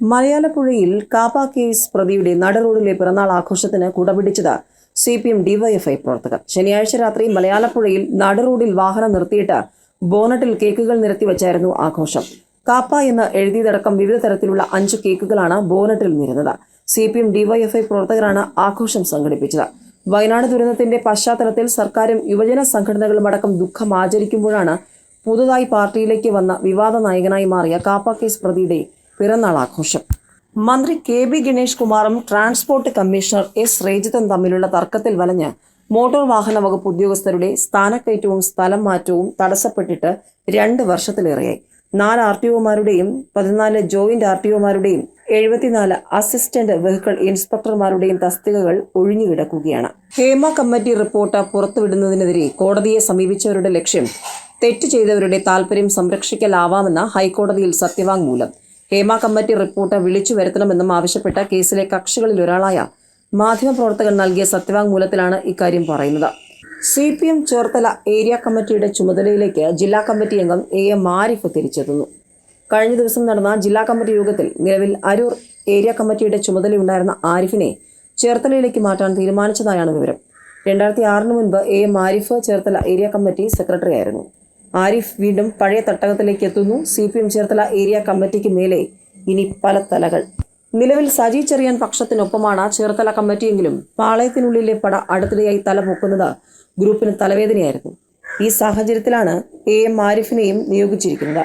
മലയാളപ്പുഴയിൽ KAAPA case പ്രതിയുടെ നടുറോഡിലെ പിറന്നാൾ ആഘോഷത്തിന് കുടപിടിച്ചത് സി പി എം ഡിവൈഎഫ്ഐ പ്രവർത്തകർ. ശനിയാഴ്ച രാത്രി മലയാളപ്പുഴയിൽ നടുറോഡിൽ വാഹനം നിർത്തിയിട്ട് ബോണറ്റിൽ കേക്കുകൾ നിരത്തി വെച്ചായിരുന്നു ആഘോഷം. കാപ്പ എന്ന് എഴുതിയതടക്കം വിവിധ തരത്തിലുള്ള അഞ്ച് കേക്കുകളാണ് ബോണറ്റിൽ നിരുന്നത്. സി പി എം ഡിവൈഎഫ്ഐ പ്രവർത്തകരാണ് ആഘോഷം സംഘടിപ്പിച്ചത്. വയനാട് ദുരന്തത്തിന്റെ പശ്ചാത്തലത്തിൽ സർക്കാരും യുവജന സംഘടനകളും അടക്കം ദുഃഖം ആചരിക്കുമ്പോഴാണ് പുതുതായി പാർട്ടിയിലേക്ക് വന്ന വിവാദ നായകനായി മാറിയ കാപ്പ കേസ് പ്രതിയുടെ പിറന്നാൾ ആഘോഷം മന്ത്രി കെ ബി ഗണേഷ് കുമാറും ട്രാൻസ്പോർട്ട് കമ്മീഷണർ എസ് റേജിത്തും തമ്മിലുള്ള തർക്കത്തിൽ വലഞ്ഞ് മോട്ടോർ വാഹന വകുപ്പ് ഉദ്യോഗസ്ഥരുടെ സ്ഥാനക്കയറ്റവും സ്ഥലം മാറ്റവും തടസ്സപ്പെട്ടിട്ട് രണ്ട് വർഷത്തിലേറെയായി. നാല് ആർ ടി ഒമാരുടെയും പതിനാല് ജോയിന്റ് ആർ ടി ഒമാരുടെയും എഴുപത്തിനാല് അസിസ്റ്റന്റ് വെഹിക്കിൾ ഇൻസ്പെക്ടർമാരുടെയും തസ്തികകൾ ഒഴിഞ്ഞുകിടക്കുകയാണ്. ഹേമ കമ്മിറ്റി റിപ്പോർട്ട് പുറത്തുവിടുന്നതിനെതിരെ കോടതിയെ സമീപിച്ചവരുടെ ലക്ഷ്യം തെറ്റ് ചെയ്തവരുടെ താൽപര്യം സംരക്ഷിക്കലാവാമെന്ന ഹൈക്കോടതിയിൽ സത്യവാങ്മൂലം. ഹേമ കമ്മിറ്റി റിപ്പോർട്ട് വിളിച്ചു വരുത്തണമെന്നും ആവശ്യപ്പെട്ട കേസിലെ കക്ഷികളിൽ ഒരാളായ മാധ്യമപ്രവർത്തകൻ നൽകിയ സത്യവാങ്മൂലത്തിലാണ് ഇക്കാര്യം പറയുന്നത്. C P M Cherthala area കമ്മിറ്റിയുടെ ചുമതലയിലേക്ക് ജില്ലാ കമ്മിറ്റി അംഗം എ എം ആരിഫ് തിരിച്ചെത്തുന്നു. കഴിഞ്ഞ ദിവസം നടന്ന ജില്ലാ കമ്മിറ്റി യോഗത്തിൽ നിലവിൽ അരൂർ ഏരിയ കമ്മിറ്റിയുടെ ചുമതലയുണ്ടായിരുന്ന ആരിഫിനെ ചേർത്തലയിലേക്ക് മാറ്റാൻ തീരുമാനിച്ചതായാണ് വിവരം. രണ്ടായിരത്തി ആറിന് മുൻപ് A M Arif Cherthala area committee secretary ആയിരുന്നു ആരിഫ് വീണ്ടും പഴയ തട്ടകത്തിലേക്ക് എത്തുന്നു. C P M Cherthala area കമ്മിറ്റിക്ക് മേലെ ഇനി പല തലകൾ. നിലവിൽ സജി ചെറിയാൻ പക്ഷത്തിനൊപ്പമാണ് ചേർത്തല കമ്മിറ്റിയെങ്കിലും പാളയത്തിനുള്ളിലെ പട അടുത്തിടെയായി തല പൊക്കുന്നത് ഗ്രൂപ്പിന് തലവേദനയായിരുന്നു. ഈ സാഹചര്യത്തിലാണ് എ എം ആരിഫിനെയും നിയോഗിച്ചിരിക്കുന്നത്.